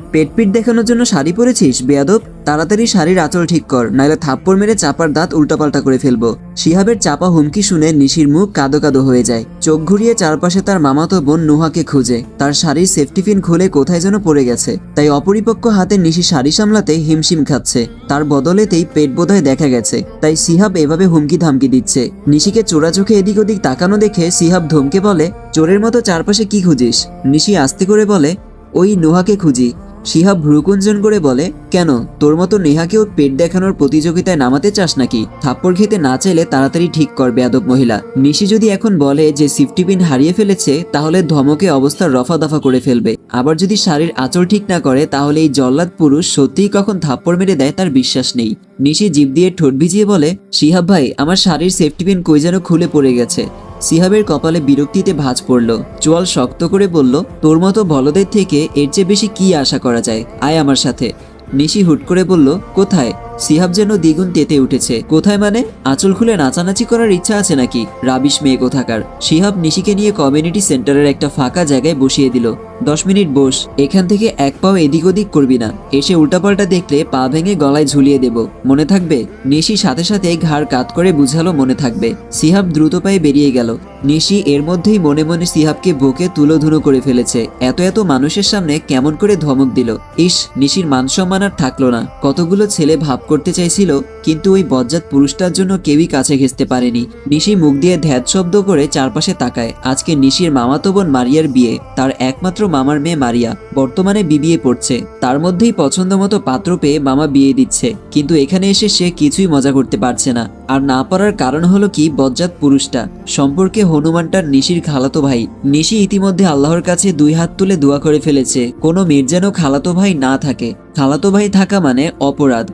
পেট পিট দেখানোর জন্য শাড়ি পরেছিস? বেয়াদব, তাড়াতাড়ি শাড়ির আঁচল ঠিক কর নাহলে থাপ্পড় মেরে চাপার দাঁত উল্টাপাল্টা করে ফেলব। শিহাবের চাপা হুমকি শুনে নিশির মুখ কাদো কাদো হয়ে যায়। চোখ ঘুরিয়ে চারপাশে তার মামাতো বোন নুহাকে খুঁজে। তার শাড়ির সেফটি পিন খুলে কোথায় যেন পড়ে গেছে। তাই অপরিপক্ক হাতে নিশি শাড়ি সামলাতে হিমশিম খাচ্ছে। তার বদলেতেই পেট বোধহয় দেখা গেছে। তাই সিহাব এভাবে হুমকি ধামকি দিচ্ছে। নিশিকে চোরা চোখে এদিক ওদিক তাকানো দেখে সিহাব ধমকে বলে, চোরের মতো চারপাশে কি খুঁজিস? নিশি আস্তে করে বলে, ওই নোহাকে খুঁজি। শিহাব ভ্রুকুঞ্জন করে বলে, কেন? তোর মতো নেহাকেও পেট দেখানোর প্রতিযোগিতায় নামাতে চাস নাকি? থাপ্পড় খেতে না চাইলে তাড়াতাড়ি ঠিক কর, বেয়াদব মহিলা। নিশি যদি এখন বলে যে সিফটি পিন হারিয়ে ফেলেছে, তাহলে ধমকে অবস্থা রফা দফা করে ফেলবে। আবার যদি শাড়ির আঁচল ঠিক না করে, তাহলে এই জল্লাদ পুরুষ সত্যিই কখন থাপ্পড় মেরে দেয় তার বিশ্বাস নেই। নিশি জিভ দিয়ে ঠোঁট ভিজিয়ে বলে, শিহাব ভাই, আমার শাড়ির সেফটি পিন কই যেন খুলে পড়ে গেছে। সিহাবের কপালে বিরক্তিতে ভাঁজ পড়ল। চোয়াল শক্ত করে বলল, তোর মতো বলদের থেকে এর চেয়ে বেশি কি আশা করা যায়? আয় আমার সাথে। নিশি হুট করে বলল, কোথায়? সিহাব যেন দ্বিগুণ তেতে উঠেছে। কোথায় মানে? আঁচল খুলে নাচানাচি করার ইচ্ছা আছে নাকি? রাবিশ মেয়ে কোথাকার? সিহাব নিশিকে নিয়ে কমিউনিটি সেন্টারের একটা ফাঁকা জায়গায় বসিয়ে দিল। দশ মিনিট বস, এখান থেকে এক পাও এদিক ওদিক করবি না। এসে উল্টাপাল্টা দেখলে পা ভেঙে গলায় ঝুলিয়ে দেব। মনে থাকবে? নিশি সাথে সাথে ঘাড় কাত করে বুঝালো মনে থাকবে। সিহাব দ্রুত পায়ে বেরিয়ে গেল। নিশি এর মধ্যেই মনে মনে সিহাবকে বুকে তুলোধুনো করে ফেলেছে। এত এত মানুষের সামনে কেমন করে ধমক দিল। ইস, নিশির মান সম্মান আর থাকল না। কতগুলো ছেলে ভাব করতে চাইছিল, কিন্তু ওই বজ্জাত পুরুষটার জন্য কেউই কাছে ঘেসতে পারেনি। নিশি মুখ দিয়ে ধ্যাত শব্দ করে চারপাশে তাকায়। আজকে নিশির মামাতো বোন মারিয়ার বিয়ে, তার একমাত্র মামার মেয়ে মারিয়া। বর্তমানে বিবিএ পড়ছে। তার মধ্যেই পছন্দ মতো পাত্র পেয়ে মামা বিয়ে দিচ্ছে। কিন্তু এখানে এসে সে কিছুই মজা করতে পারছে না। আর না পারার কারণ হলো কি বজ্জাত পুরুষটা? সম্পর্কে হনুমানটার নিশির খালাতো ভাই। নিশি ইতিমধ্যে আল্লাহর কাছে দুই হাত তুলে দোয়া করে ফেলেছে। কোনো মেয়ের যেন খালাতো ভাই না থাকে। খালাতো ভাই থাকা মানে অপরাধ।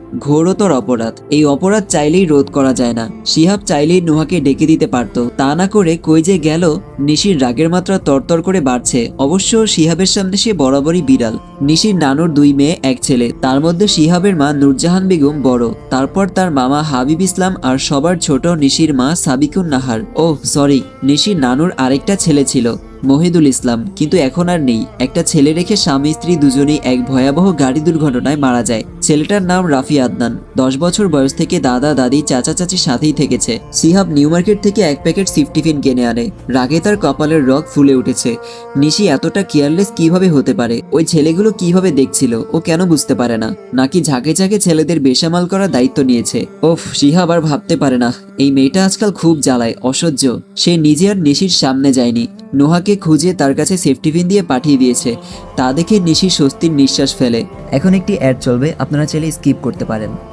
ঘোরতর অপরাধ। এই অপরাধ চাইলেই রোধ করা যায় না। শিহাব চাইলেই নোহাকে ডেকে দিতে পারত। তা না করে কই যে গেল, নিশির রাগের মাত্রা তরতর করে বাড়ছে। অবশ্য শিহাবের সামনে সে বরাবরই বিড়াল। নিশির নানুর দুই মেয়ে, এক ছেলে। তার মধ্যে শিহাবের মা নূরজাহান বেগম বড়। তারপর তার মামা হাবিব ইসলাম আর সবার ছোট নিশির মা সাবিকুন নাহার ওহ, সরি, নিশির নানুর আরেকটা ছেলে ছিল। মহিদুল ইসলাম, কিন্তু এখন আর নেই। একটা ছেলে রেখে স্বামী স্ত্রী দুজনেই এক ভয়াবহ গাড়ি দুর্ঘটনায় মারা যায়। ছেলেটার নাম রাফি আদনান। দশ বছর বয়স থেকে দাদা, দাদি, চাচা চাচির সাথেই থেকেছে। সিহাব নিউ মার্কেট থেকে এক প্যাকেট সিফটিফিন কিনে আনে। রাগে তার কপালের রগ ফুলে উঠেছে। নিশি এতটা কেয়ারলেস কীভাবে হতে পারে? ওই ছেলেগুলো কীভাবে দেখছিল? ও কেন বুঝতে পারে না। নাকি ঝাঁকে ঝাঁকে ছেলেদের বেসামাল করার দায়িত্ব নিয়েছে? ওফ, সিহাব আর ভাবতে পারে না। এই মেয়েটা আজকাল খুব জ্বালায়, অসহ্য। সে নিজে আর নিশির সামনে যায়নি। নোহাকে খুঁজে তার কাছে সেফটি পিন দিয়ে পাঠিয়ে দিয়েছে। তা দেখে নিশি স্বস্তির নিঃশ্বাস ফেলে। এখন একটি অ্যাড চলবে, আপনারা চাইলে স্কিপ করতে পারেন।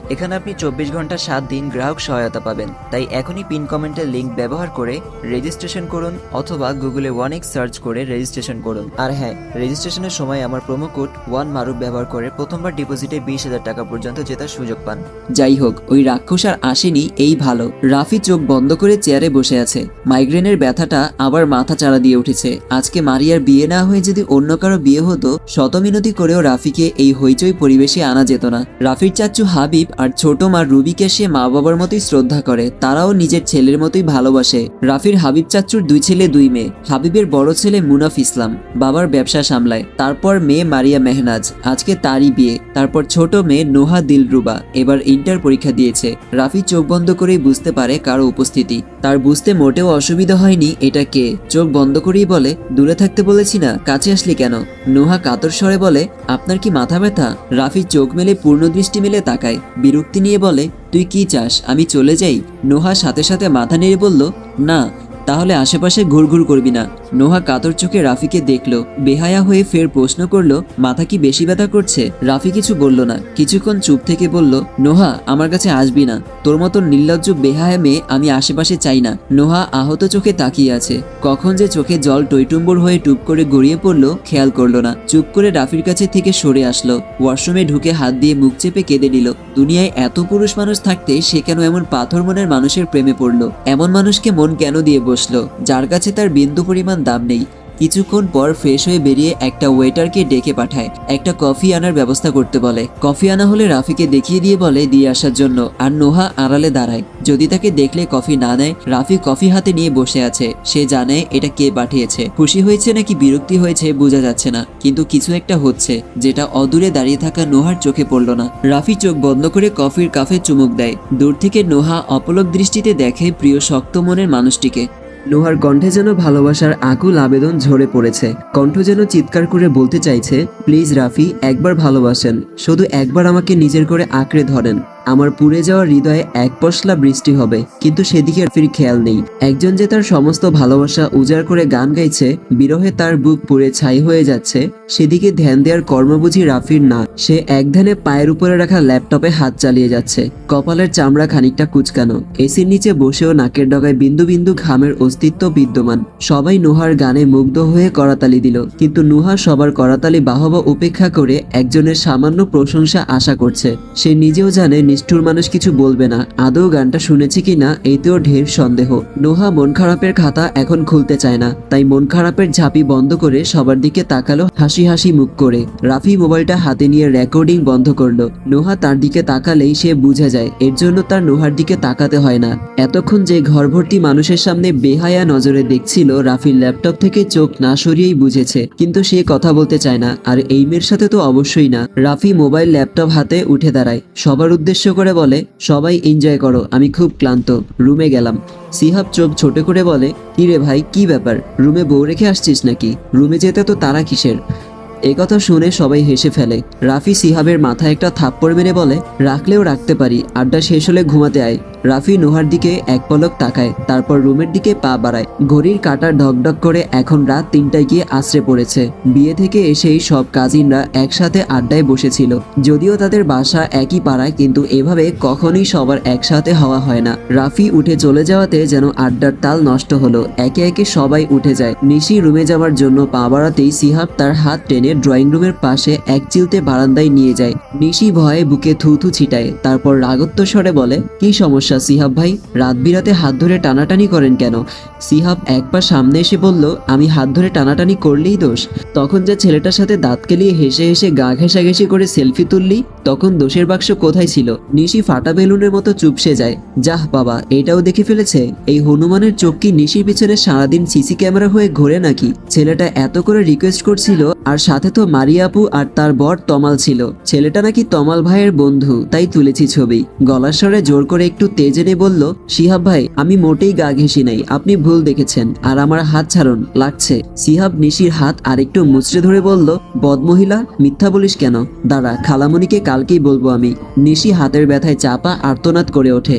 এখানে আপনি চব্বিশ ঘণ্টা সাত দিন গ্রাহক সহায়তা পাবেন। তাই এখনই পিন কমেন্টের লিংক ব্যবহার করে রেজিস্ট্রেশন করুন অথবা গুগলে ওয়ান এক্স সার্চ করে রেজিস্ট্রেশন করুন। আর হ্যাঁ রেজিস্ট্রেশনের সময় আমার প্রোমো কোড ওয়ান মারুফ ব্যবহার করে প্রথমবার ডিপোজিটে বিশ হাজার টাকা পর্যন্ত জেতার সুযোগ পান। যাই হোক, ওই রাক্ষস আর আসেনি, এই ভালো। রাফি চোখ বন্ধ করে চেয়ারে বসে আছে। মাইগ্রেনের ব্যথাটা আবার মাথা চাড়া দিয়ে উঠেছে। আজকে মারিয়ার বিয়ে না হয়ে যদি অন্য কারও বিয়ে হতো, শতমিনতি করেও রাফিকে এই হইচই পরিবেশে আনা যেত না। রাফির চাচু হাবিব আর ছোট মা রুবিকে সে মা বাবার মতোই শ্রদ্ধা করে, তারাও নিজের ছেলের মতোই ভালোবাসে। রাফির হাবিব চাচুর দুই ছেলে, দুই মেয়ে। হাবিবের বড় ছেলে মুনাফ ইসলাম, বাবার ব্যবসা সামলায়। তারপর মেয়ে মারিয়া মেহনাজ, আজকে তারই বিয়ে। তারপর ছোট মেয়ে নোহা দিলরুবা, এবার ইন্টার পরীক্ষা দিয়েছে। রাফি চোখ বন্ধ করেই বুঝতে পারে কারও উপস্থিতি। তার বুঝতে মোটেও অসুবিধা হয়নি এটা কে। চোখ বন্ধ করেই বলে, দূরে থাকতে বলেছি না, কাছে আসলি কেন? নোহা কাতর স্বরে বলে, আপনার কি মাথা ব্যথা? রাফি চোখ মেলে পূর্ণ দৃষ্টি মেলে তাকায়। বিরক্তি নিয়ে বলে, তুই কি চাস? আমি চলে যাই? নোহা সাথে সাথে মাথা নেড়ে বলল, না, তাহলে আশেপাশে ঘুরঘুর করবি না। নোহা কাতর চোখে রাফিকে দেখল, বেহায়া হয়ে ফের প্রশ্ন করল, মাথা কি বেশি ব্যথা করছে? রাফি কিছু বলল না। কিছুক্ষণ চুপ থেকে বলল, নোহা, আমার কাছে আসবি না। তোর মতো নির্লজ্জ, বেহায়া মেয়ে আমি আশেপাশে চাই না। নোহা আহত চোখে তাকিয়ে আছে। কখন যে চোখে জল টৈটুম্বর হয়ে টুপ করে গড়িয়ে পড়ল, খেয়াল করল না। চুপ করে রাফির কাছে থেকে সরে আসলো। ওয়াশরুমে ঢুকে হাত দিয়ে মুখ চেপে কেঁদে নিল। দুনিয়ায় এত পুরুষ মানুষ থাকতে সে কেন এমন পাথর মনের মানুষের প্রেমে পড়ল? এমন মানুষকে মন কেন দিয়ে বসল? যার কাছে তার বিন্দু পরিমাণ দাম নেই। কিছুক্ষণ পর ফ্রেশ হয়ে বেরিয়ে একটা ওয়েটারকে ডেকে পাঠায়। একটা কফি আনার ব্যবস্থা করতে বলে। কফি আনা হলে রাফিকে দেখিয়ে দিয়ে বলে দিয়ে আসার জন্য। আর নোহা আড়ালে দাঁড়ায়। যদি তাকে দেখলে কফি না নেয় রাফি কফি হাতে নিয়ে বসে আছে। সে জানে এটা কে পাঠিয়েছে। খুশি হয়েছে নাকি বিরক্তি হয়েছে বোঝা যাচ্ছে না। কিন্তু কিছু একটা হচ্ছে, যেটা অদূরে দাঁড়িয়ে থাকা নোহার চোখে পড়ল না। রাফি চোখ বন্ধ করে কফির কাফে চুমুক দেয়। দূর থেকে নোহা অপলক দৃষ্টিতে দেখে প্রিয় শক্ত মনের মানুষটিকে। নোহার কণ্ঠে যেন ভালোবাসার আকুল আবেদন ঝরে পড়েছে। কণ্ঠ যেন চিৎকার করে বলতে চাইছে, প্লিজ রাফি, একবার ভালোবাসেন। শুধু একবার আমাকে নিজের করে আঁকড়ে ধরেন। আমার পুড়ে যাওয়া হৃদয়ে এক পশলা বৃষ্টি হবে, কিন্তু সেদিকে ফির খেয়াল নেই। একজন যে তার সমস্ত ভালোবাসা উজাড় করে গান গাইছে, বিরহে তার বুক পুড়ে ছাই হয়ে যাচ্ছে, সেদিকে ধ্যান দেওয়ার কর্মবুঝি রাফির না। সে এক ধ্যানে পায়ের উপরে রাখা ল্যাপটপে হাত চালিয়ে যাচ্ছে, কপালের চামড়া খানিকটা কুচকানো। এসির নিচে বসেও নাকের ডগায় বিন্দু বিন্দু ঘামের অস্তিত্ব বিদ্যমান। সবাই নুহার গানে মুগ্ধ হয়ে করাতালি দিল, কিন্তু নুহা সবার করাতালি বাহবা উপেক্ষা করে একজনের সামান্য প্রশংসা আশা করছে। সে নিজেও জানে নিষ্ঠুর মানুষ কিছু বলবে না। আদৌ গানটা শুনেছে কিনা এতেও ঢের সন্দেহ। নোহা মন খারাপের খাতা এখন খুলতে চায় না, তাই মন খারাপের ঝাঁপি বন্ধ করে সবার দিকে তাকালো হাসি হাসি মুখ করে। রাফি মোবাইলটা হাতে নিয়ে রেকর্ডিং বন্ধ করল। নোহা তার দিকে তাকালেই সে বুঝে যায়, এর জন্য তার নোহার দিকে তাকাতে হয় না। এতক্ষণ যে ঘর ভর্তি মানুষের সামনে বেহায়া নজরে দেখছিল রাফির ল্যাপটপ থেকে চোখ না সরিয়েই বুঝেছে, কিন্তু সে কথা বলতে চায় না, আর এই মেয়ের সাথে তো অবশ্যই না। রাফি মোবাইল ল্যাপটপ হাতে উঠে দাঁড়ায়। সবার উদ্দেশ্য করে বলে, সবাই এনজয় করো, আমি খুব ক্লান্ত, রুমে গেলাম। সিহাব চোখ ছোট করে বলে, কিরে ভাই, কি ব্যাপার? রুমে বউ রেখে আসছিস নাকি? রুমে যেতে তো তারা কিসের? কথা শুনে সবাই হেসে ফেলে। রাফি সিহাবের মাথায় একটা থাপ্পড় মেরে বলে, রাখলেও রাখতে পারি, আড্ডা শেষ হলে ঘুমাতে আয়। রাফি নোহার দিকে এক পলক তাকায়, তারপর রুমের দিকে পা বাড়ায়। ঘড়ির কাটা ঢকঢক করে এখন রাত তিনটায় গিয়ে আশ্রে পড়েছে। বিয়ে থেকে এসেই সব কাজিনরা একসাথে আড্ডায় বসেছিল। যদিও তাদের বাসা একই পাড়ায়, কিন্তু এভাবে কখনোই সবার একসাথে হওয়া হয় না। রাফি উঠে চলে যাওয়াতে যেন আড্ডার তাল নষ্ট হলো। একে একে সবাই উঠে যায়। নিশি রুমে যাওয়ার জন্য পা বাড়াতেই সিহাব তার হাত টেনে ড্রয়িং রুমের পাশে এক চিলতে বারান্দায় নিয়ে যায়। নিশি ভয়ে বুকে থুথু ছিটায়। তারপর রাগত্ব স্বরে বলে, কি সমস্যা? সিহাব ভাই, রাত বিরাতে হাত ধরে টানাটানি করেন কেন? সিহাব এক পা সামনে এসে বলল, আমি হাত ধরে টানাটানি করলেই দোষ। তখন যে ছেলেটার সাথে দাঁত কেলিয়ে হেসে হেসে গা ঘেঁষাঘেঁষি করে সেলফি তুললি, তখন দোষের বাক্স কোথায় ছিল? নিশি ফাটা বেলুনের মতো চুপসে যায়। যাহ বাবা, এটাও দেখে ফেলেছে? এই হনুমানের চোখ কি নিশির পিছনে সারাদিন সিসি ক্যামেরা হয়ে ঘোরে নাকি? ছেলেটা এত করে রিকোয়েস্ট করছিল, আর সাথে তো মারিয়াপু আর তার বর তমাল ছিল। ছেলেটা নাকি তমাল ভাইয়ের বন্ধু, তাই তুলেছি ছবি। গলার স্বরে জোর করে একটু তেজ এনে বলল সিহাব ভাই, আমি মোটেই গা ঘেঁষি নাই, আপনি ভুল দেখেছেন, আর আমার হাত ছাড়ুন, লাগছে। সিহাব নিশির হাত আরেকটু মুচড়ে ধরে বলল, বদমহিলা, মিথ্যা বলিস কেন? দাঁড়া, খালামণিকে কালকেই বলব আমি। নিশি হাতের ব্যথায় চাপা আর্তনাদ করে ওঠে,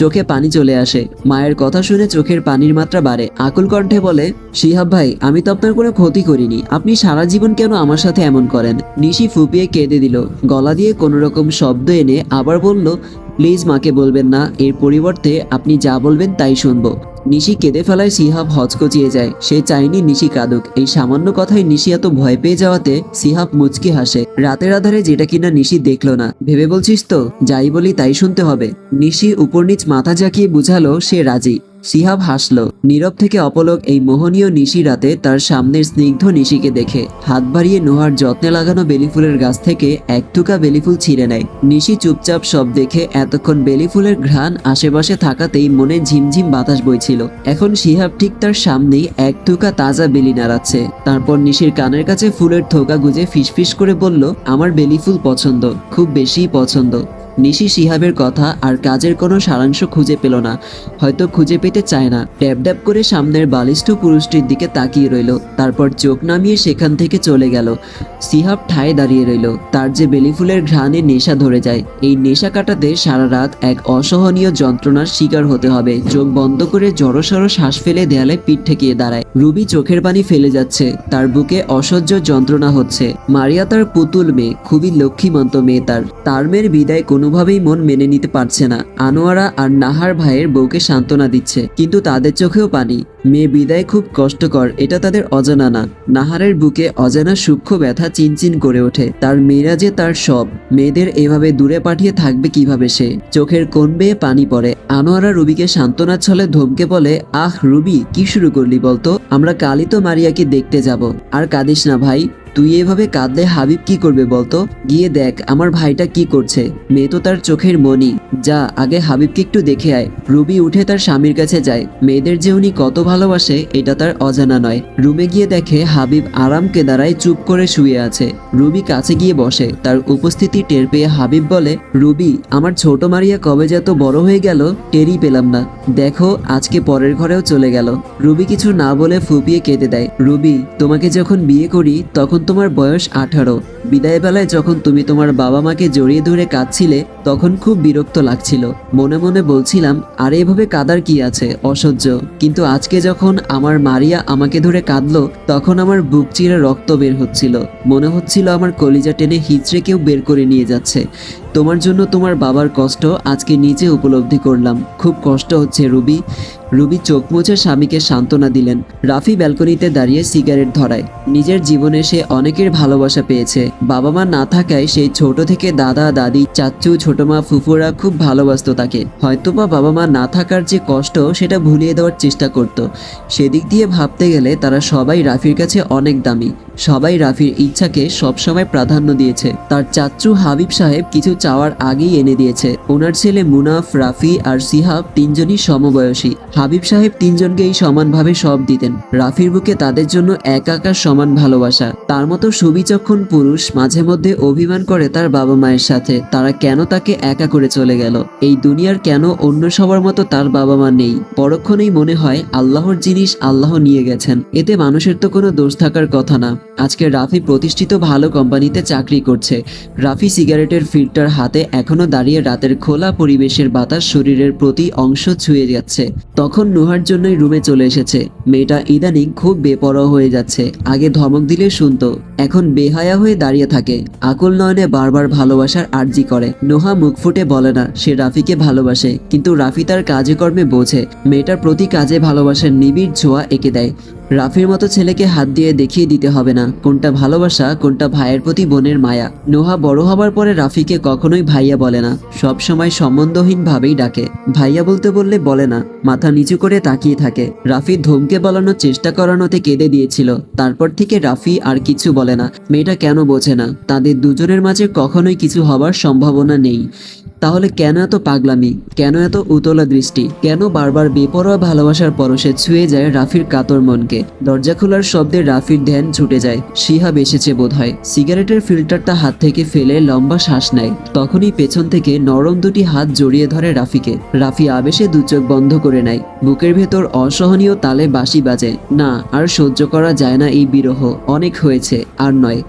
চোখে পানি চলে আসে। মায়ের কথা শুনে চোখের পানির মাত্রা বাড়ে। আকুল কণ্ঠে বলে, শিহাব ভাই, আমি তো আপনার কোনো ক্ষতি করিনি, আপনি সারা জীবন কেন আমার সাথে এমন করেন? নিশি ফুপিয়ে কেঁদে দিল, গলা দিয়ে কোনো রকম শব্দ এনে আবার বলল প্লিজ মাকে বলবেন না, এর পরিবর্তে আপনি যা বলবেন তাই শুনব। নিশি কেঁদে ফেলায় সিহাব হজকচিয়ে যায়। সে চাইনি নিশি কাঁদুক। এই সামান্য কথায় নিশি এত ভয় পেয়ে যাওয়াতে সিহাব মুচকি হাসে। রাতের আধারে যেটা কিনা নিশি দেখল না। ভেবে বলছিস তো, যাই বলি তাই শুনতে হবে। নিশি উপর নিচ মাথা জাকিয়ে বুঝালো সে রাজি। সিহাব হাসলো। নীরব থেকে অপলক এই মোহনীয় নিশি রাতে তার সামনের স্নিগ্ধ নিশিকে দেখে। হাত বাড়িয়ে নোহার যত্নে লাগানো বেলিফুলের গাছ থেকে এক টুকা বেলিফুল ছিঁড়ে নেয়। নিশি চুপচাপ সব দেখে এতক্ষণ বেলিফুলের ঘ্রাণ আশেপাশে থাকাতেই মনে ঝিমঝিম বাতাস বইছিল। এখন সিহাব ঠিক তার সামনেই এক টুকা তাজা বেলি নাড়াচ্ছে। তারপর নিশির কানের কাছে ফুলের থোকা গুজে ফিসফিস করে বলল, আমার বেলি ফুল পছন্দ, খুব বেশিই পছন্দ। নিশি শিহাবের কথা আর কাজের কোনো সারাংশ খুঁজে পেল না। হয়তো খুঁজে পেতে চায় না। ড্যাব ড্যাব করে সামনের বালিষ্ঠ পুরুষটির দিকে তাকিয়ে রইল। তারপর চোখ নামিয়ে সেখান থেকে চলে গেল। সিহাব ঠায় দাঁড়িয়ে রইল। তার যে বেলিফুলের ঘ্রাণে নেশা ধরে যায়, এই নেশা কাটাতে সারা রাত এক অসহনীয় যন্ত্রণার শিকার হতে হবে। চোখ বন্ধ করে জড়সড় শ্বাস ফেলে দেয়ালে পিঠ ঠেকিয়ে দাঁড়ায়। রুবি চোখের পানি ফেলে যাচ্ছে, তার বুকে অসহ্য যন্ত্রণা হচ্ছে। মারিয়া তার পুতুল মেয়ে, খুবই লক্ষ্মীমন্ত মেয়ে তার। তার মেয়ের বিদায় কোনোভাবেই মন মেনে নিতে পারছে না। আনোয়ারা আর নাহার ভাইয়ের বউকে সান্ত্বনা দিচ্ছে, কিন্তু তাদের চোখেও পানি। মেয়ে বিদায় খুব কষ্টকর, এটা তাদের অজানা না। নাহারের বুকে অজানা সূক্ষ্ম ব্যথা চিনচিন করে ওঠে। তার মেয়েরা যে তার সব, মেয়েদের এভাবে দূরে পাঠিয়ে থাকবে কীভাবে সে? চোখের কোন বেয়ে পানি পড়ে। আনোয়ারা রুবিকে সান্ত্বনার ছলে ধমকে বলে, আহ রুবি, কি শুরু করলি বলতো? আমরা কালই তো মারিয়াকে দেখতে যাব। আর কাঁদিস না ভাই তুই এভাবে কাঁদলে হাবিব কি করবে বলতো? গিয়ে দেখ, আমার ভাইটা কি করছে। মেয়ে তো তার চোখের মনি যা, আগে হাবিবকে একটু দেখে আয়। রুবি উঠে তার স্বামীর কাছে যায়। মেয়েদের যে উনি কত ভালোবাসে, এটা তার অজানা নয়। রুমে গিয়ে দেখে হাবিব আরামকে দাঁড়ায় চুপ করে শুয়ে আছে। রুবি কাছে গিয়ে বসে। তার উপস্থিতি টের পেয়ে হাবিব বলে, রুবি, আমার ছোট মারিয়া কবে যে এত বড় হয়ে গেল, টেরই পেলাম না। দেখো, আজকে পরের ঘরেও চলে গেল। রুবি কিছু না বলে ফুপিয়ে কেঁদে দেয়। রুবি, তোমাকে যখন বিয়ে করি, তখন তোমার বয়স আঠারো। বিদায়বেলায় যখন তুমি তোমার বাবা মাকে জড়িয়ে ধরে কাঁদছিলে, তখন খুব বিরক্ত লাগছিল। মনে মনে বলছিলাম, আর, এভাবে কাদার কি আছে? অসহ্য। কিন্তু আজকে যখন আমার মারিয়া আমাকে ধরে কাঁদল, তখন আমার বুক চিরে রক্ত বের হচ্ছিল। মনে হচ্ছিল আমার কলিজা টেনে হিচড়ে কেউ বের করে নিয়ে যাচ্ছে। তোমার জন্য তোমার বাবার কষ্ট আজকে নিজে উপলব্ধি করলাম। খুব কষ্ট হচ্ছে রুবি। রুবি চোখ মুছে স্বামীকে সান্ত্বনা দিলেন। রাফি ব্যালকনিতে দাঁড়িয়ে সিগারেট ধরায়। নিজের জীবনে সে অনেকের ভালোবাসা পেয়েছে। বাবা মা না থাকায় সেই ছোট থেকে দাদা, দাদি চাচ্চু ছোট মা, ফুফুরা খুব ভালোবাসতো তাকে। হয়তোবা বাবা মা না থাকার যে কষ্ট, সেটা ভুলিয়ে দেওয়ার চেষ্টা করত। সেদিক দিয়ে ভাবতে গেলে তারা সবাই রাফির কাছে অনেক দামি। সবাই রাফির ইচ্ছাকে সবসময় প্রাধান্য দিয়েছে। তার চাচ্চু হাবিব সাহেব কিছু চাওয়ার আগেই এনে দিয়েছে। ওনার ছেলে মুনাফ, রাফি আর সিহাব তিনজনই সমবয়সী। হাবিব সাহেব তিনজনকেই সমানভাবে সব দিতেন। রাফির বুকে তাদের জন্য একাকার সমান ভালোবাসা। তার মতো সুবিচক্ষণ পুরুষ মাঝে মধ্যে অভিমান করে তার বাবা মায়ের সাথে। তারা কেন তাকে একা করে চলে গেল? এই দুনিয়ার কেন অন্য সবার মতো তার বাবা মা নেই? পরক্ষণেই মনে হয়, আল্লাহর জিনিস আল্লাহ নিয়ে গেছেন। এতে মানুষের তো কোনো দোষ থাকার কথা না। আজকে রাফি প্রতিষ্ঠিত ভালো কোম্পানিতে চাকরি করছে। রাফি সিগারেটের ফিল্টার হাতে এখনও দাঁড়িয়ে রাতের খোলা পরিবেশের বাতাস শরীরের প্রতি অংশ ছুঁয়ে যাচ্ছে। তখন নুহার জন্যই রুমে চলে এসেছে। মেয়েটা ইদানিং খুব বেপরোয়া হয়ে যাচ্ছে। আগে ধমক দিলে শুনতো, এখন বেহায়া হয়ে দাঁড়িয়ে থাকে। আকুল নয়নে বারবার ভালোবাসার আর্জি করে। নোহা মুখ ফুটে বলে না, সে রাফিকে ভালোবাসে, কিন্তু রাফি তার কাজে কর্মে বোঝে। মেয়েটার প্রতি কাজে ভালোবাসার নিবিড় ছোঁয়া এঁকে দেয়। রাফির মতো ছেলেকে হাত দিয়ে দেখিয়ে দিতে হবে না। কোনটা ভালোবাসা, কোনটা ভাইয়ের প্রতি বোনের মায়া। নোহা বড় হবার পরে রাফিকে কখনোই ভাইয়া বলে না। সব সময় সম্বন্ধহীন ভাবেই ডাকে। ভাইয়া বলতে বললে বলে না, মাথা নিচু করে তাকিয়ে থাকে। রাফি ধমকে বলানোর চেষ্টা করানোতে কেঁদে দিয়েছিল। তারপর থেকে রাফি আর কিছু বলে না। মেয়েটা কেন বোঝে না। তাদের দুজনের মাঝে কখনোই কিছু হবার সম্ভাবনা নেই। তাহলে কেন এত পাগলামি? কেন এত উতলা দৃষ্টি? কেন বারবার বেপরোয়া ভালোবাসার পরশে ছুঁয়ে যায় রাফির কাতর মনকে? দরজা খোলার শব্দে রাফির ধ্যান ছুটে যায়। শিহাব এসেছে বোধহয়। সিগারেটের ফিল্টারটা হাত থেকে ফেলে লম্বা শ্বাস নেয়। তখনই পেছন থেকে নরম দুটি হাত জড়িয়ে ধরে রাফিকে। রাফি আবেশে দু চোখ বন্ধ করে নেয়। বুকের ভেতর অসহনীয় তালে বাঁশি বাজে। না, আর সহ্য করা যায় না এই বিরহ। অনেক হয়েছে, আর নয়।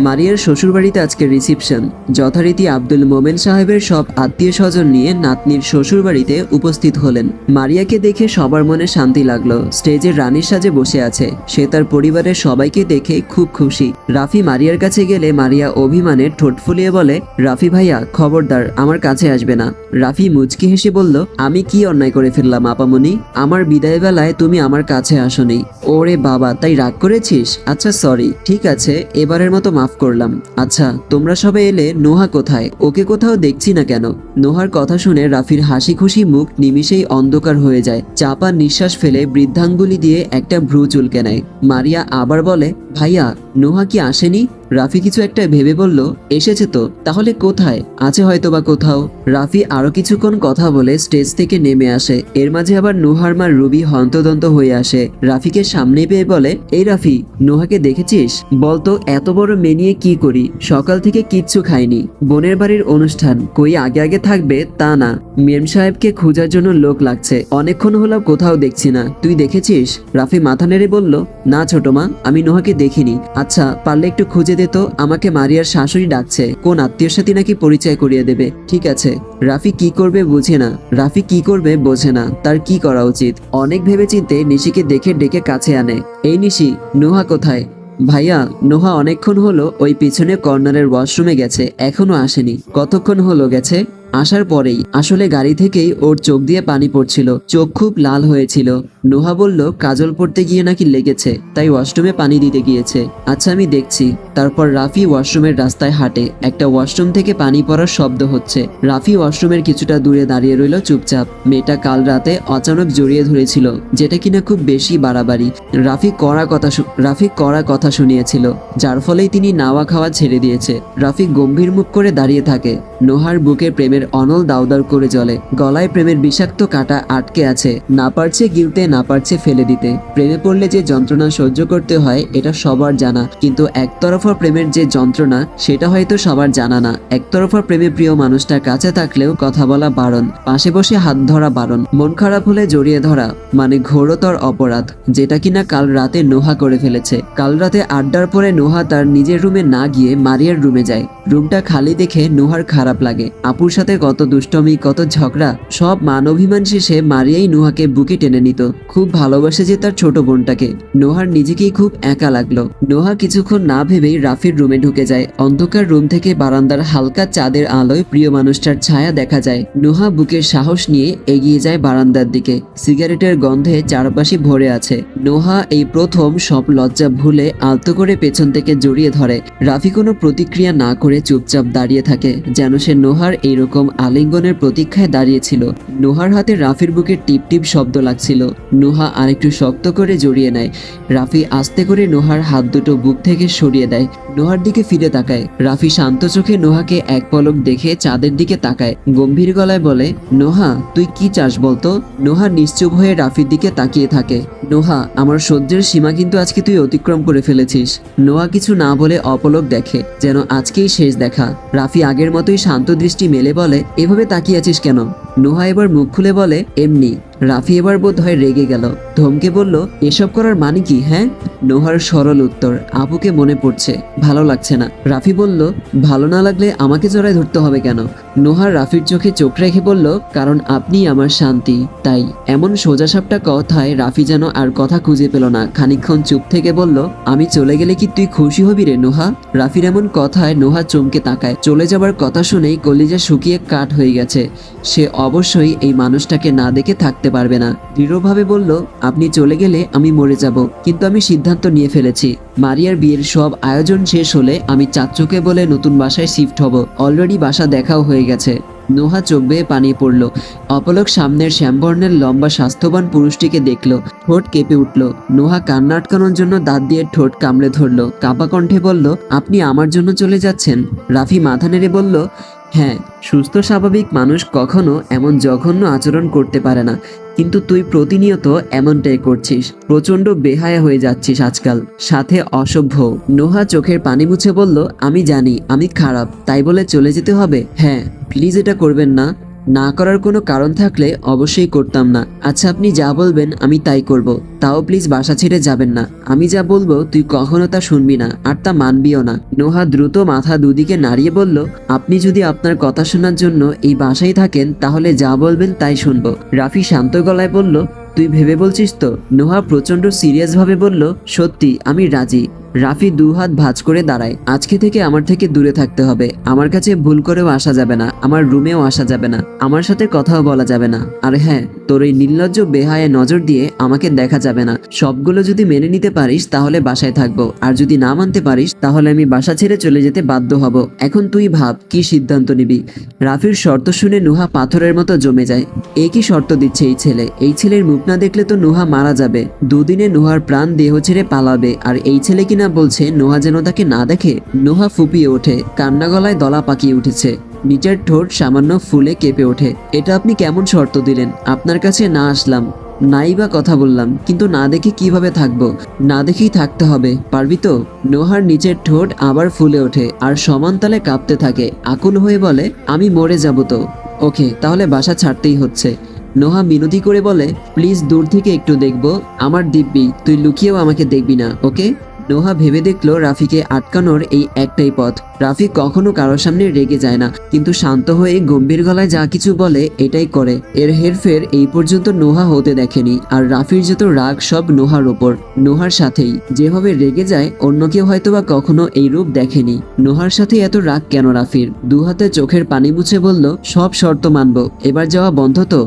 মারিয়ার শ্বশুরবাড়িতে আজকে রিসিপশন। যথারীতি আব্দুল মোমেন সাহেবের সব আত্মীয় স্বজন নিয়ে নাতনির শ্বশুরবাড়িতে উপস্থিত হলেন। মারিয়াকে দেখে সবার মনে শান্তি লাগল। স্টেজে রানীর সাজে বসে আছে। সে তার পরিবারের সবাইকে দেখে খুব খুশি। রাফি মারিয়ার কাছে গেলে মারিয়া অভিমানে ঠোঁট ফুলিয়ে বলে, রাফি ভাইয়া, খবরদার, আমার কাছে আসবে না। রাফি মুচকি হেসে বলল, আমি কি অন্যায় করে ফেললাম, আপামনি? আমার বিদায় বেলায় তুমি আমার কাছে আসনি। ওরে বাবা, তাই রাগ করেছিস? আচ্ছা সরি ঠিক আছে, এবারের মতো মাফ করলাম। আচ্ছা তোমরা সবে এলে, নোহা কোথায়? ওকে কোথাও দেখছি না কেন? নোহার কথা শুনে রাফির হাসি খুশি মুখ নিমিষেই অন্ধকার হয়ে যায়। চাপা নিঃশ্বাস ফেলে বৃদ্ধাঙ্গুলি দিয়ে একটা ভ্রু চুলকে নেয়। মারিয়া আবার বলে, ভাইয়া, নোহা কি আসেনি? রাফি কিছু একটা ভেবে বলল, এসেছে তো, তাহলে কোথায়? আছে হয়তো বা কোথাও। রাফি আরও কিছুক্ষণ কথা বলে স্টেজ থেকে নেমে আসে। এর মাঝে আবার নুহার মা রুবি হন্তদন্ত হয়ে আসে। রাফিকে সামনে পেয়ে বলে, এই রাফি, নোহাকে দেখেছিস? বলতো, এত বড় মেয়ে নিয়ে কি করি? সকাল থেকে কিচ্ছু খাইনি। বোনের বাড়ির অনুষ্ঠান, কই আগে আগে থাকবে তা না। মেম সাহেবকে খোঁজার জন্য লোক লাগছে। অনেকক্ষণ হলো কোথাও দেখছি না। তুই দেখেছিস? রাফি মাথা নেড়ে বলল, না ছোট মা, আমি নোহাকে দেখিনি। আচ্ছা পারলে একটু খুঁজে দে তো, আমাকে মারিয়ার শাশুড়ি ডাকছে। কোন আত্মীয়র সাথে নাকি পরিচয় করিয়ে দেবে? ঠিক আছে। রাফি কি করবে বোঝে না। রাফি কি করবে বোঝে না। তার কি করা উচিত? অনেক ভেবেচিন্তে নিশিকে দেখে ডেকে কাছে আনে। এই নিশি, নোহা কোথায়? ভাইয়া, নোহা অনেকক্ষণ হলো ওই পিছনে কর্নারের ওয়াশরুমে গেছে, এখনও আসেনি। কতক্ষণ হলো গেছে? আসার পরেই আসলে গাড়ি থেকেই ওর চোখ দিয়ে পানি পড়ছিল। চোখ খুব লাল হয়েছিল। নোহা বলল, কাজল পড়তে গিয়ে নাকি লেগেছে, তাই ওয়াশরুমে পানি দিতে গিয়েছে। আচ্ছা আমি দেখছি। তারপর রাফি ওয়াশরুমের রাস্তায় হাঁটে। একটা ওয়াশরুম থেকে পানি পড়ার শব্দ হচ্ছে। রাফি ওয়াশরুমের কিছুটা দূরে দাঁড়িয়ে রইল চুপচাপ। মেয়েটা কাল রাতে অচানক জড়িয়ে ধরেছিল, যেটা কিনা খুব বেশি বাড়াবাড়ি। রাফি কড়া কথা রাফি কড়া কথা শুনিয়েছিল, যার ফলেই তিনি নাওয়া খাওয়া ছেড়ে দিয়েছে। রাফি গম্ভীর মুখ করে দাঁড়িয়ে থাকে। নোহার বুকে প্রেমের অনল দাউদাউ করে জ্বলে। গলায় প্রেমের বিষাক্ত কাটা আটকে আছে। না পারছে গিলতে, না পারছে ফেলে দিতে। প্রেমে পড়লে যে যন্ত্রণা সহ্য করতে হয়, এটা সবার জানা। কিন্তু একতরফা প্রেমের যে যন্ত্রণা, সেটা হয়তো সবার জানা না। একতরফা প্রেমে প্রিয় মানুষটার কাছে থাকলেও কথা বলা বারণ। পাশে বসে হাত ধরা বারণ। মন খারাপ হলে জড়িয়ে ধরা মানে ঘোরতর অপরাধ, যেটা কিনা কাল রাতে নোহা করে ফেলেছে। কাল রাতে আড্ডার পরে নোহা তার নিজের রুমে না গিয়ে মারিয়ার রুমে যায়। রুমটা খালি দেখে নোহার খারাপ লাগে। আপুর সাথে কত দুষ্টমি, কত ঝগড়া, সব মান অভিমান শেষে মারিয়াই নোহাকে বুকে টেনে নিত। খুব ভালোবাসে যে তার ছোট বোনটাকে। নোহার নিজেকেই খুব একা লাগল। নোহা কিছুক্ষণ না ভেবেই রাফির রুমে ঢুকে যায়। অন্ধকার রুম থেকে বারান্দার হালকা চাঁদের আলোয় প্রিয় মানুষটার ছায়া দেখা যায়। নোহা বুকের সাহস নিয়ে এগিয়ে যায় বারান্দার দিকে। সিগারেটের গন্ধে চারপাশে ভরে আছে। নোহা এই প্রথম সব লজ্জা ভুলে আলতো করে পেছন থেকে জড়িয়ে ধরে। রাফি কোনো প্রতিক্রিয়া না করে চুপচাপ দাঁড়িয়ে থাকে, যেন সে নোহার এইরকম আলিঙ্গনের প্রতীক্ষায় দাঁড়িয়েছিল। নোহার হাতে রাফির বুকে টিপ টিপ শব্দ লাগছিল। নোহা আরেকটু শক্ত করে জড়িয়ে নেয়। রাফি আস্তে করে নোহার হাত দুটো বুক থেকে সরিয়ে দেয়। নোহার দিকে ফিরে তাকায়। রাফি শান্ত চোখে নোহাকে এক পলক দেখে চাঁদের দিকে তাকায়। গম্ভীর গলায় বলে, নোহা, তুই কি চাস বলতো? নোহা নিশ্চুপ হয়ে রাফির দিকে তাকিয়ে থাকে। নোহা, আমার সহ্যের সীমা কিন্তু আজকে তুই অতিক্রম করে ফেলেছিস। নোহা কিছু না বলে অপলক দেখে, যেন আজকেই শেষ দেখা। রাফি আগের মতোই শান্ত দৃষ্টি মেলে বলে এভাবে তাকিয়ে আছিস কেন? নোহা এবার মুখ খুলে বলে এমনি। রাফি এবার বোধ হয় রেগে গেল। ধমকে বলল, এসব করার মানে কি হ্যাঁ? নোহার সরল উত্তর, আপুকে মনে পড়ছে, ভালো লাগছে না। রাফি বলল, ভালো না লাগলে আমাকে জড়ায় ধরতে হবে কেন? নোহার রাফির চোখে চোখ রেখে বলল, কারণ আপনি আমার শান্তি, তাই। এমন সোজাসাপটা কথায় রাফি যেন আর কথা খুঁজে পেল না। খানিকক্ষণ চুপ থেকে বলল, আমি চলে গেলে কি তুই খুশি হবি রে নোহা? রাফির এমন কথায় নোহা চমকে তাকায়। চলে যাবার কথা শুনেই কলিজা শুকিয়ে কাঠ হয়ে গেছে। সে অবশ্যই এই মানুষটাকে না দেখে থাকতে পারবে না। দৃঢ়ভাবে বলল, আপনি চলে গেলে আমি মরে যাব। কিন্তু আমি সিদ্ধান্ত নিয়ে ফেলেছি। মারিয়ার বিয়ের সব আয়োজন শেষ হলে আমি চাচ্চুকে বলে নতুন বাসায় শিফট হব। অলরেডি বাসা দেখাও হয়ে গেছে। নোহা চোখ বেয়ে পানি পড়ল। অপলক সামনের শ্যামবর্ণের লম্বা স্বাস্থ্যবান পুরুষটিকে দেখল। ঠোঁট কেঁপে উঠল। নোহা কান্না আটকানোর জন্য দাঁত দিয়ে ঠোঁট কামড়ে ধরল। কাপা কণ্ঠে বলল, আপনি আমার জন্য চলে যাচ্ছেন? রাফি মাথা নেড়ে বলল হ্যাঁ সুস্থ স্বাভাবিক মানুষ কখনো এমন জঘন্য আচরণ করতে পারে না। কিন্তু তুই প্রতিনিয়ত এমনটাই করছিস প্রচণ্ড বেহায়া হয়ে যাচ্ছিস আজকাল। সাথে অসভ্য। নোহা চোখের পানি মুছে বলল, আমি জানি, আমি খারাপ। তাই বলে চলে যেতে হবে? হ্যাঁ প্লিজ এটা করবেন না। না করার কোনো কারণ থাকলে অবশ্যই করতাম না। আচ্ছা আপনি যা বলবেন আমি তাই করব। তাও প্লিজ বাসা ছেড়ে যাবেন না। আমি যা বলব তুই কখনো তা শুনবি না, আর তা মানবিও না। নোহা দ্রুত মাথা দুদিকে নাড়িয়ে বলল, আপনি যদি আপনার কথা শোনার জন্য এই বাসায় থাকেন, তাহলে যা বলবেন তাই শুনব। রাফি শান্ত গলায় বলল, তুই ভেবে বলছিস তো? নোহা প্রচণ্ড সিরিয়াসভাবে বলল, সত্যি, আমি রাজি। রাফি দু হাত ভাঁজ করে দাঁড়ায়। আজকে থেকে আমার থেকে দূরে থাকতে হবে। আমার কাছে ভুল করেও আসা যাবে না। আমার রুমেও আসা যাবে না। আমার সাথে কথাও বলা যাবে না। আর হ্যাঁ তোর এই নির্লজ্জ বেহায়ে নজর দিয়ে আমাকে দেখা যাবে না। সবগুলো যদি মেনে নিতে পারিস, তাহলে বাসায় থাকব। আর যদি না মানতে পারিস, তাহলে আমি বাসা ছেড়ে চলে যেতে বাধ্য হব। এখন তুই ভাব, কি সিদ্ধান্ত নিবি? রাফির শর্ত শুনে নুহা পাথরের মতো জমে যায়। এ কি শর্ত দিচ্ছে এই ছেলে? এই ছেলের মুখ না দেখলে তো নুহা মারা যাবে। দুদিনে নুহার প্রাণ দেহ ছেড়ে পালাবে। আর এই ছেলে কিনা বলছে, নোহা যেন তাকে না দেখে নোহা ফুপিয়ে ওঠে, কান্না গলায় দলা পাকিয়ে উঠেছে। নিচের ঠোঁট সামান্য ফুলে কেঁপে ওঠে। এটা আপনি কেমন শর্ত দিলেন? আপনার কাছে না আসলাম। নাই বা কথা বললাম, কিন্তু না দেখে কীভাবে থাকব? না দেখেই থাকতে হবে, পারবি তো? নোহার নিচের ঠোঁট আবার ফুলে ওঠে, আর সমান তালে কাঁপতে থাকে। আকুল হয়ে বলে, আমি মরে যাব তো। ওকে, তাহলে বাসা ছাড়তেই হচ্ছে। নোহা মিনতি করে বলে, প্লিজ দূর থেকে একটু দেখব। আমার দিব্যি, তুই লুকিয়েও আমাকে দেখবি না, ওকে? নোহা ভেবে দেখল রাফিকে আটকানোর এই একটাই পথ। রাফি কখনো কারোর সামনে রেগে যায় না, কিন্তু শান্ত হয়ে গম্ভীর গলায় যা কিছু বলে এটাই করে। এর হেরফের এই পর্যন্ত নোহা হতে দেখেনি, আর রাফির যত রাগ সব নোহার ওপর। নোহার সাথেই, যেভাবে রেগে যায়, অন্য কেউ হয়তোবা কখনো এই রূপ দেখেনি। নোহার সাথে এত রাগ কেন রাফির? দু হাতে চোখের পানি মুছে বলল, সব শর্ত মানব, এবার যাওয়া বন্ধ তো?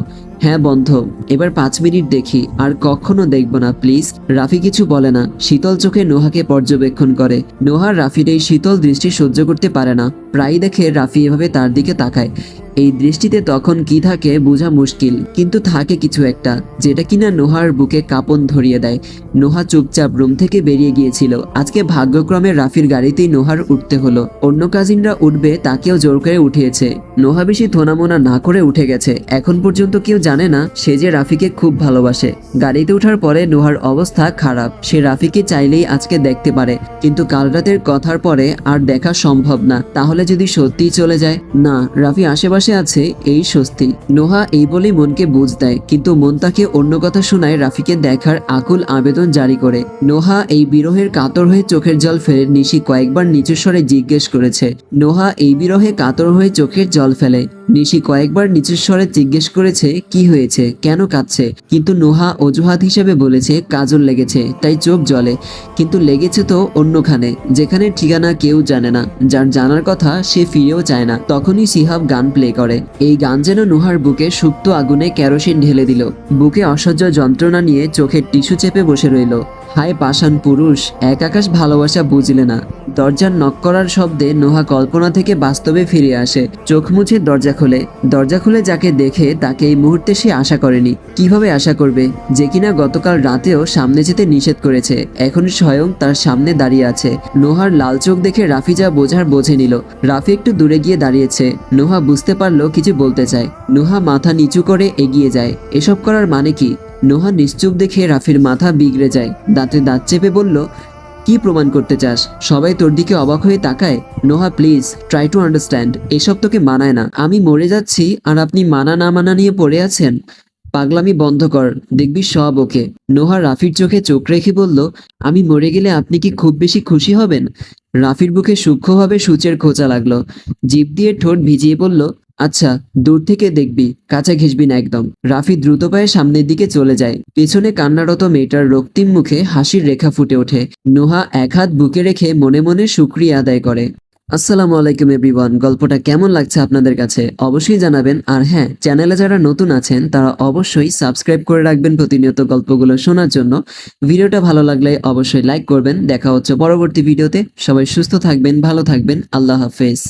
হ্যাঁ বন্ধ, এবার পাঁচ মিনিট দেখি, আর কখনো দেখব না, প্লিজ। রাফি কিছু বলে না, শীতল চোখে নোহাকে পর্যবেক্ষণ করে। নোহার রাফির এই শীতল দৃষ্টি সহ্য করতে পারে না। প্রায় দেখে রাফি এভাবে তার দিকে তাকায়। এই দৃষ্টিতে তখন কি থাকে বোঝা মুশকিল, কিন্তু থাকে কিছু একটা, যেটা কিনা নোহার বুকে কাপন ধরিয়ে দেয়। নোহা চুপচাপ রুম থেকে বেরিয়ে গিয়েছিল। আজকে ভাগ্যক্রমে রাফির গাড়িতেই নোহার উঠতে হলো। অন্য কাজিনরা উঠবে তাকেও জোর করে উঠিয়েছে। নোহা বেশি থোনামোনা না করে উঠে গেছে। এখন পর্যন্ত কেউ জানে না সে যে রাফিকে খুব ভালোবাসে। গাড়িতে ওঠার পরে নোহার অবস্থা খারাপ। সে রাফিকে চাইলেই আজকে দেখতে পারে। কিন্তু কাল রাতের কথার পরে আর দেখা সম্ভব না। তাহলে যদি সত্যিই চলে যায়? না, রাফি আশেপাশে আছে এই স্বস্তি। নোহা এই বলে মনকে বুঝ দেয়, কিন্তু মন তাকে অন্য কথা শোনায় রাফিকে দেখার আকুল আবেদন জারি করে। নোহা এই বিরহের কাতর হয়ে চোখের জল ফেলে, নিশি কয়েকবার নিচু স্বরে জিজ্ঞেস করেছে। নোহা এই বিরহে কাতর হয়ে চোখের জল ফেলে, নিশি কয়েকবার নিচের স্বরে জিজ্ঞেস করেছে, কি হয়েছে? কেন কাঁদছে? কিন্তু নোহা অজুহাত হিসেবে বলেছে, কাজল লেগেছে, তাই চোখ জলে। কিন্তু লেগেছে তো অন্যখানে, যেখানে ঠিকানা কেউ জানে না। যার জানার কথা সে ফিরেও চায় না। তখনই সিহাব গান প্লে করে। এই গান যেন নুহার বুকে সুপ্ত আগুনে কেরোসিন ঢেলে দিল। বুকে অসহ্য যন্ত্রণা নিয়ে চোখের টিস্যু চেপে বসে রইল। হায় পাষাণ পুরুষ, এক আকাশ ভালোবাসা বুঝলে না। দরজার নক করার শব্দে নোহা কল্পনা থেকে বাস্তবে ফিরে আসে। চোখ মুছে দরজা খোলে। দরজা খুলে যাকে দেখে তাকে এই মুহূর্তে সে আশা করেনি। কীভাবে আশা করবে যে কিনা গতকাল রাতেও সামনে যেতে নিষেধ করেছে। এখন স্বয়ং তার সামনে দাঁড়িয়ে আছে। নোহার লাল চোখ দেখে রাফি যা বোঝার বোঝে নিল। রাফি একটু দূরে গিয়ে দাঁড়িয়েছে। নোহা বুঝতে পারল কিছু বলতে চায়। নোহা মাথা নিচু করে এগিয়ে যায়। এসব করার মানে কি? নোহা নিশ্চুপ দেখে রাফির মাথা বিগড়ে যায়। দাঁতে দাঁত চেপে বলল, কি প্রমাণ করতে চাস? সবাই তোর দিকে অবাক হয়ে তাকায়। Noha, please try to understand এসব তোকে মানায় না। আমি মরে যাচ্ছি আর আপনি মানা না মানা নিয়ে পড়ে আছেন। পাগলামি বন্ধ কর। দেখবি সব ওকে। নোহা রাফির চোখে চোখ রেখে বলল, আমি মরে গেলে আপনি কি খুব বেশি খুশি হবেন? রাফির বুকে সূক্ষ্মভাবে সূচের খোঁচা লাগল। জিভ দিয়ে ঠোঁট ভিজিয়ে বলল আচ্ছা দূর থেকে দেখবি, কাছে ঘেসবি না একদম। রাফি দ্রুত পায়ে সামনের দিকে চলে যায়। পেছনে কান্নারত মেয়েটার রক্তিম মুখে হাসির রেখা ফুটে ওঠে। নোহা এক হাত বুকে রেখে মনে মনে শুক্রিয়া আদায় করে। আসসালামু আলাইকুম এভরিওয়ান, গল্পটা কেমন লাগছে আপনাদের কাছে? অবশ্যই জানাবেন। আর হ্যাঁ চ্যানেলে যারা নতুন আছেন, তারা অবশ্যই সাবস্ক্রাইব করে রাখবেন প্রতিনিয়ত গল্পগুলো শোনার জন্য। ভিডিওটা ভালো লাগলে অবশ্যই লাইক করবেন। দেখা হচ্ছে পরবর্তী ভিডিওতে। সবাই সুস্থ থাকবেন, ভালো থাকবেন। আল্লাহ হাফেজ।